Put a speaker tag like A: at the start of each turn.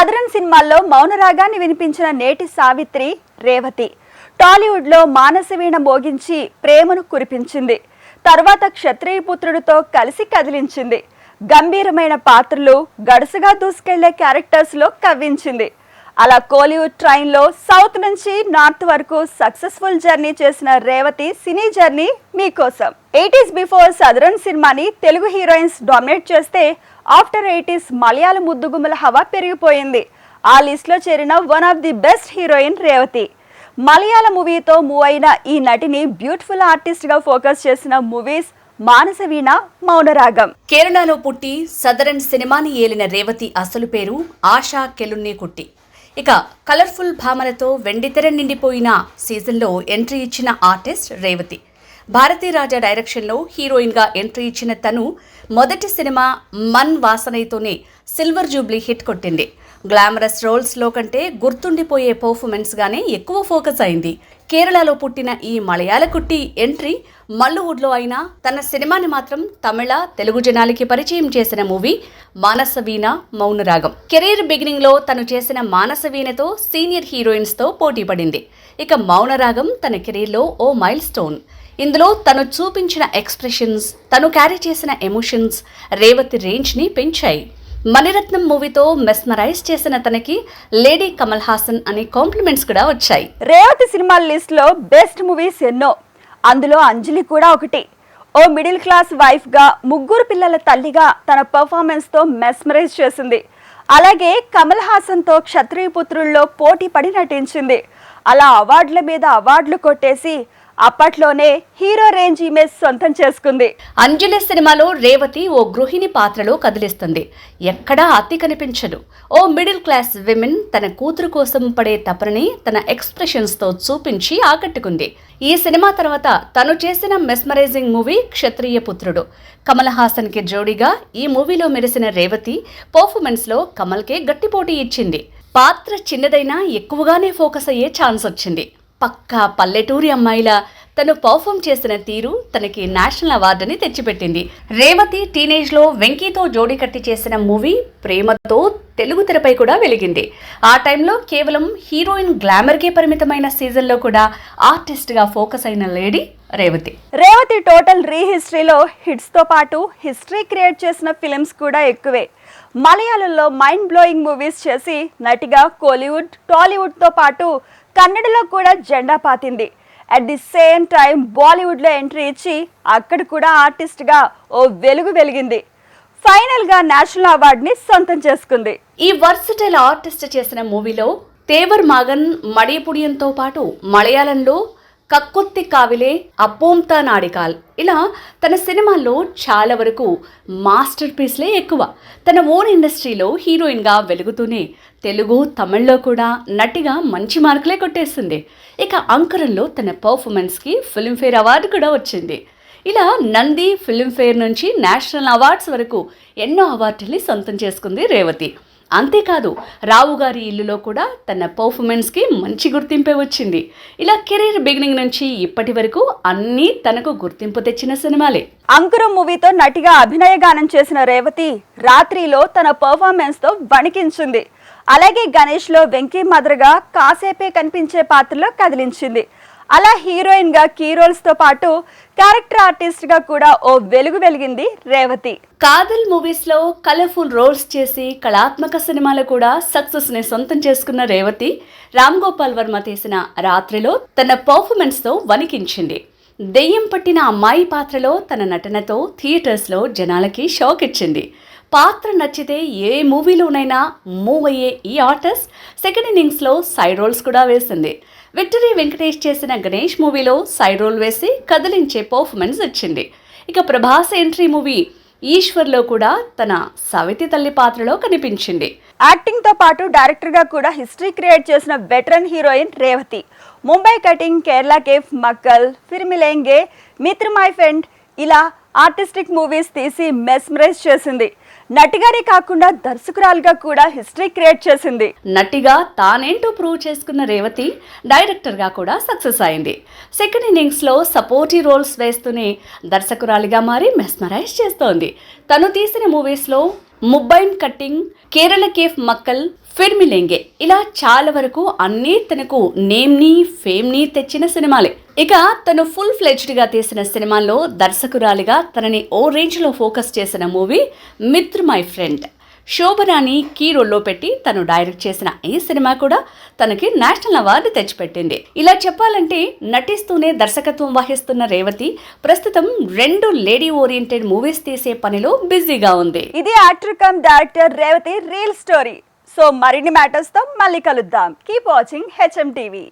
A: Southern సినిమాల్లో మౌనరాగాన్ని వినిపించిన నేటి సావిత్రి రేవతి. టాలీవుడ్లో మానసవీణ మోగించి ప్రేమను కురిపించింది. తర్వాత క్షత్రియ పుత్రుడితో కలిసి కదిలించింది. గంభీరమైన పాత్రలు గడుసుగా దూసుకెళ్ళే క్యారెక్టర్స్లో కవ్వించింది. అలా కోలీవుడ్ ట్రైన్లో సౌత్ నుంచి నార్త్ వరకు సక్సెస్ఫుల్ జర్నీ చేసిన రేవతి సినీ జర్నీ మీకోసం. ఎయిటీస్ బిఫోర్ సదరన్ సినిమాని తెలుగు హీరోయిన్స్ డామినేట్ చేస్తే ఆఫ్టర్ ఎయిటీస్ మలయాళ ముద్దుగుమ్మల హవా పెరిగిపోయింది. ఆ లిస్ట్లో చేరిన one of the best heroine Revathi. Malayala మూవీతో మూవ్ అయిన ఈ నటిని బ్యూటిఫుల్ ఆర్టిస్ట్గా ఫోకస్ చేసిన మూవీస్ మానసవీణ మౌనరాగం.
B: కేరళలో పుట్టి సదరన్ సినిమాని ఏలిన రేవతి అసలు పేరు ఆశా కెలున్ని కుట్టి ఇక కలర్ఫుల్ భామలతో వెండితెర నిండిపోయిన సీజన్లో ఎంట్రీ ఇచ్చిన ఆర్టిస్ట్ రేవతి. భారతీ రాజా డైరెక్షన్లో హీరోయిన్గా ఎంట్రీ ఇచ్చిన తను మొదటి సినిమా మన్ వాసనైతోనే సిల్వర్ జూబ్లీ హిట్ కొట్టింది. గ్లామరస్ రోల్స్లో కంటే గుర్తుండిపోయే పర్ఫార్మెన్స్గానే ఎక్కువ ఫోకస్ అయింది. కేరళలో పుట్టిన ఈ మలయాళ కుట్టి ఎంట్రీ మల్లువుడ్లో అయినా తన సినిమాని మాత్రం తమిళ తెలుగు జనాలకి పరిచయం చేసిన మూవీ మానసవీణ మౌనరాగం కెరీర్ బిగినింగ్లో తను చేసిన మానసవీణతో సీనియర్ హీరోయిన్స్తో పోటీ పడింది ఇక మౌనరాగం తన కెరీర్లో ఓ మైల్ స్టోన్ ఇందులో తను చూపించిన ఎక్స్ప్రెషన్స్ తను క్యారీ చేసిన ఎమోషన్స్ రేవతి రేంజ్ని పెంచాయి. మణిరత్నం మూవీతో మెస్మరైజ్ చేసిన తనకి లేడీ కమల్ హాసన్ అనే కాంప్లిమెంట్స్ కూడా వచ్చాయి.
A: రేవతి సినిమాల లిస్ట్లో బెస్ట్ మూవీస్ ఎన్నో అందులో అంజలి కూడా ఒకటి. ఓ మిడిల్ క్లాస్ వైఫ్గా ముగ్గురు పిల్లల తల్లిగా తన పర్ఫార్మెన్స్తో మెస్మరైజ్ చేసింది. అలాగే కమల్ హాసన్తో క్షత్రియ పుత్రుల్లో పోటీ పడి నటించింది. అలా అవార్డుల మీద అవార్డులు కొట్టేసి అప్పట్లోనే హీరో రేంజ్ ఇమేజ్ సొంతం చేసుకుంది.
B: అంజలి సినిమాలో రేవతి ఓ గృహిణి పాత్రలో కదిలిస్తుంది. ఎక్కడా అతి కనిపించదు. ఓ మిడిల్ క్లాస్ విమెన్ తన కూతురు కోసం పడే తపనని తన ఎక్స్ప్రెషన్స్తో చూపించి ఆకట్టుకుంది. ఈ సినిమా తర్వాత తను చేసిన మెస్మరైజింగ్ మూవీ క్షత్రియ పుత్రుడు. కమల్ హాసన్కి జోడీగా ఈ మూవీలో మెరిసిన రేవతి పర్ఫార్మెన్స్లో కమల్కే గట్టిపోటీ ఇచ్చింది. పాత్ర చిన్నదైనా ఎక్కువగానే ఫోకస్ అయ్యే ఛాన్స్ వచ్చింది. పక్కా పల్లెటూరి అమ్మాయిలా తను పర్ఫామ్ చేసిన తీరు తనకి నేషనల్ అవార్డుని తెచ్చిపెట్టింది. రేవతి టీనేజ్లో వెంకీతో జోడీ కట్టి చేసిన మూవీ ప్రేమతో తెలుగు తెరపై కూడా వెలిగింది. ఆ టైంలో కేవలం హీరోయిన్ గ్లామర్కే పరిమితమైన సీజన్లో కూడా ఆర్టిస్ట్గా ఫోకస్ అయిన లేడీ రేవతి.
A: రేవతి టోటల్ రీ హిస్టరీలో హిట్స్తో పాటు హిస్టరీ క్రియేట్ చేసిన ఫిలిమ్స్ కూడా ఎక్కువే. మలయాళంలో మైండ్ బ్లోయింగ్ మూవీస్ చేసి నటిగా కోలీవుడ్ టాలీవుడ్తో పాటు కన్నడలో కూడా జెండా పాతింది. అట్ ది సేమ్ టైం బాలీవుడ్లో ఎంట్రీ ఇచ్చి అక్కడ కూడా ఆర్టిస్ట్గా ఓ వెలుగు వెలిగింది. ఫైనల్గా నేషనల్ అవార్డుని సొంతం చేసుకుంది.
B: ఈ వర్సటైల్ ఆర్టిస్ట్ చేసిన మూవీలో తేవర్ మాగన్ మడిపుడియంతో పాటు మలయాళంలో కక్కుత్తి కావిలే అప్పోంతా నాడికాల్. ఇలా తన సినిమాల్లో చాలా వరకు మాస్టర్ పీస్లే ఎక్కువ. తన ఓన్ ఇండస్ట్రీలో హీరోయిన్గా వెలుగుతూనే తెలుగు తమిళ్ళో కూడా నటిగా మంచి మార్కులే కొట్టేస్తుంది ఇక అంకరంలో తన పర్ఫార్మెన్స్కి ఫిల్మ్ఫేర్ అవార్డు కూడా వచ్చింది. ఇలా నంది ఫిల్మ్ఫేర్ నుంచి నేషనల్ అవార్డ్స్ వరకు ఎన్నో అవార్డుల్ని సొంతం చేసుకుంది రేవతి. అంతేకాదు రావు గారి ఇల్లులో కూడా తన పర్ఫార్మెన్స్కి మంచి గుర్తింపే వచ్చింది. ఇలా కెరీర్ బిగినింగ్ నుంచి ఇప్పటి వరకు అన్నీ తనకు గుర్తింపు తెచ్చిన సినిమాలే.
A: అంకురం మూవీతో నటిగా అభినయ గానం చేసిన రేవతి రాత్రిలో తన పర్ఫార్మెన్స్తో వణికించింది. అలాగే గణేష్లో వెంకీ మదర్గా కాసేపే కనిపించే పాత్రలో కదిలించింది. అలా హీరోయిన్గా కీ రోల్స్తో పాటు క్యారెక్టర్ ఆర్టిస్ట్గా కూడా ఓ వెలుగు వెలిగింది రేవతి.
B: కాదల్ మూవీస్లో కలర్ఫుల్ రోల్స్ చేసి కళాత్మక సినిమాలు కూడా సక్సెస్ని సొంతం చేసుకున్న రేవతి రామ్ గోపాల్ వర్మ తీసిన రాత్రిలో తన పర్ఫార్మెన్స్తో వణికించింది. దెయ్యం పట్టిన అమ్మాయి పాత్రలో తన నటనతో థియేటర్స్లో జనాలకి షాక్ ఇచ్చింది. పాత్ర నచ్చితే ఏ మూవీలోనైనా మూవ్ అయ్యే ఈ ఆర్టిస్ట్ సెకండ్ ఇన్నింగ్స్లో సైడ్ రోల్స్ కూడా వేసింది. విక్టరీ వెంకటేష్ చేసిన గణేష్ మూవీలో సైడ్ రోల్ వేసి కదిలించే పర్ఫార్మెన్స్ ఇచ్చింది. ఇక ప్రభాస్ ఎంట్రీ మూవీ ఈశ్వర్లో కూడా తన సవితి తల్లి పాత్రలో కనిపించింది.
A: యాక్టింగ్తో పాటు డైరెక్టర్గా కూడా హిస్టరీ క్రియేట్ చేసిన veteran heroine Revathi. Mumbai cutting Kerala cafe Makkal Phir Milenge Mitr my friend ఇలా ఆర్టిస్టిక్ మూవీస్ తీసి మెస్మరైజ్ చేసింది. నటిగానే కాకుండా దర్శకురాలుగా కూడా హిస్టరీ క్రియేట్ చేసింది.
B: నటిగా తానేంటో ప్రూవ్ చేసుకున్న రేవతి డైరెక్టర్గా కూడా సక్సెస్ అయింది. సెకండ్ ఇన్నింగ్స్లో సపోర్టివ్ రోల్స్ వేస్తూనే దర్శకురాలిగా మారి మెస్మరైజ్ చేస్తోంది. తను తీసిన మూవీస్లో ముబ్బైన్ కట్టింగ్ కేరళ కేఫ్ మక్కల్ ఫిర్మిలెంగే. ఇలా చాలా వరకు అన్నీ తనకు నేమ్ని ఫేమ్ని తెచ్చిన సినిమాలే. ఇక తను ఫుల్ ఫ్లెజ్డ్గా తీసిన సినిమాల్లో దర్శకురాలిగా తనని ఓ రేంజ్లో ఫోకస్ చేసిన మూవీ మిత్ర్ మై ఫ్రెండ్. శోభనాని కీ రోల్లో పెట్టి తను డైరెక్ట్ చేసిన ఈ సినిమా కూడా తనకి నేషనల్ అవార్డు తెచ్చిపెట్టింది. ఇలా చెప్పాలంటే నటిస్తూనే దర్శకత్వం వహిస్తున్న రేవతి ప్రస్తుతం రెండు లేడీ ఓరియంటెడ్ మూవీస్ తీసే పనిలో బిజీగా ఉంది.
A: ఇది actor cum director Revathi real story. So మరిన్ని మ్యాటర్స్తో మళ్ళీ కలుద్దాం. Keep watching HM TV